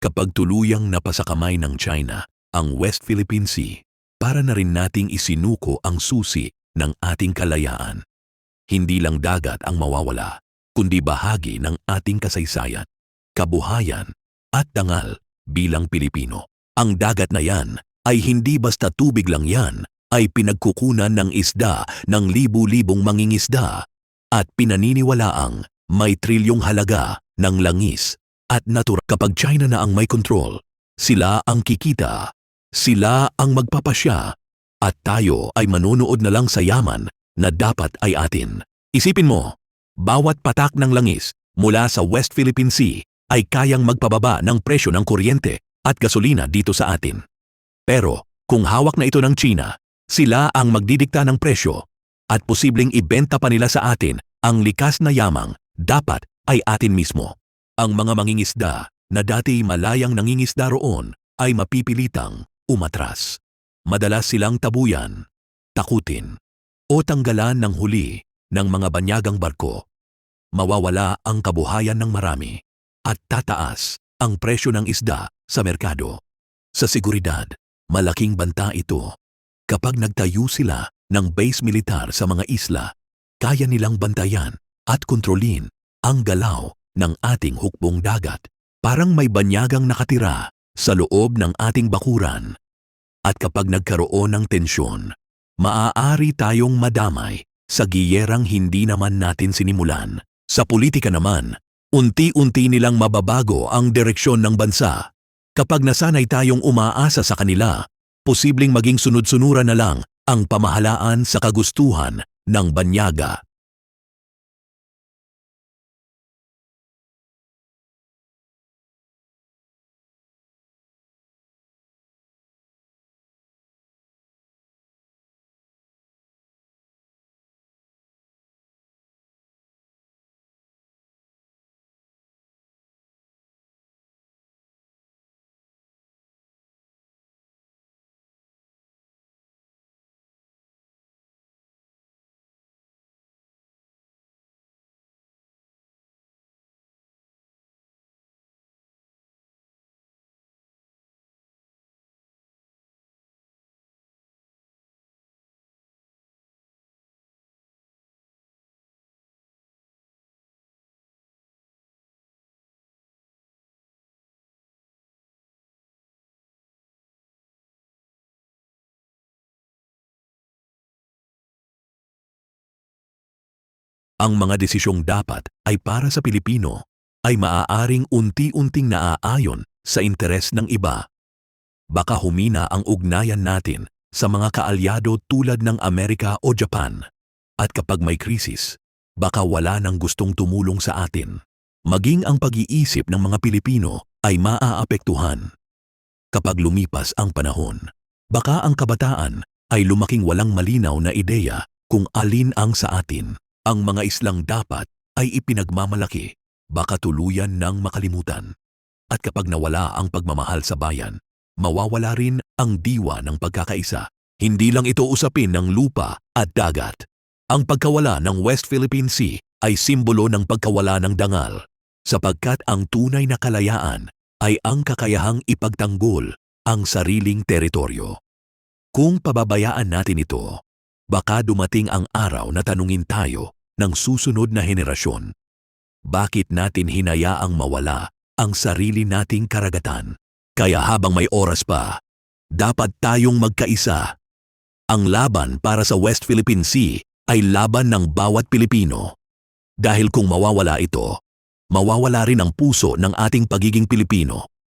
kapag tuluyang napasakamay ng China ang West Philippine Sea, para na rin nating isinuko ang susi ng ating kalayaan. Hindi lang dagat ang mawawala, kundi bahagi ng ating kasaysayan, kabuhayan at dangal bilang Pilipino. Ang dagat na yan ay hindi basta tubig lang yan, ay pinagkukunan ng isda ng libu-libong mangingisda at pinaniniwalaang may trilyong halaga ng langis at natural. Kapag China na ang may control, sila ang kikita, sila ang magpapasya at tayo ay manunood na lang sa yaman na dapat ay atin. Isipin mo, bawat patak ng langis mula sa West Philippine Sea ay kayang magpababa ng presyo ng kuryente at gasolina dito sa atin. Pero kung hawak na ito ng China, sila ang magdidikta ng presyo at posibleng ibenta pa nila sa atin ang likas na yamang dapat ay atin mismo. Ang mga mangingisda na dati malayang nangingisda roon ay mapipilitang umatras. Madalas silang tabuyan, takutin, o tanggalan ng huli ng mga banyagang barko. Mawawala ang kabuhayan ng marami at tataas ang presyo ng isda sa merkado. Sa seguridad, malaking banta ito. Kapag nagtayo sila ng base militar sa mga isla, kaya nilang bantayan at kontrolin ang galaw ng ating hukbong dagat. Parang may banyagang nakatira sa loob ng ating bakuran. At kapag nagkaroon ng tensyon, maaari tayong madamay sa giyerang hindi naman natin sinimulan. Sa politika naman, unti-unti nilang mababago ang direksyon ng bansa. Kapag nasanay tayong umaasa sa kanila, posibleng maging sunod-sunuran na lang ang pamahalaan sa kagustuhan ng banyaga. Ang mga desisyong dapat ay para sa Pilipino ay maaaring unti-unting naaayon sa interes ng iba. Baka humina ang ugnayan natin sa mga kaalyado tulad ng Amerika o Japan. At kapag may krisis, baka wala nang gustong tumulong sa atin. Maging ang pag-iisip ng mga Pilipino ay maaapektuhan. Kapag lumipas ang panahon, baka ang kabataan ay lumaking walang malinaw na ideya kung alin ang sa atin. Ang mga islang dapat ay ipinagmamalaki, baka tuluyan ng makalimutan. At kapag nawala ang pagmamahal sa bayan, mawawala rin ang diwa ng pagkakaisa. Hindi lang ito usapin ng lupa at dagat. Ang pagkawala ng West Philippine Sea ay simbolo ng pagkawala ng dangal, sapagkat ang tunay na kalayaan ay ang kakayahang ipagtanggol ang sariling teritoryo. Kung pababayaan natin ito, baka dumating ang araw na tanungin tayo ng susunod na henerasyon. Bakit natin hinayaang mawala ang sarili nating karagatan? Kaya habang may oras pa, dapat tayong magkaisa. Ang laban para sa West Philippine Sea ay laban ng bawat Pilipino. Dahil kung mawawala ito, mawawala rin ang puso ng ating pagiging Pilipino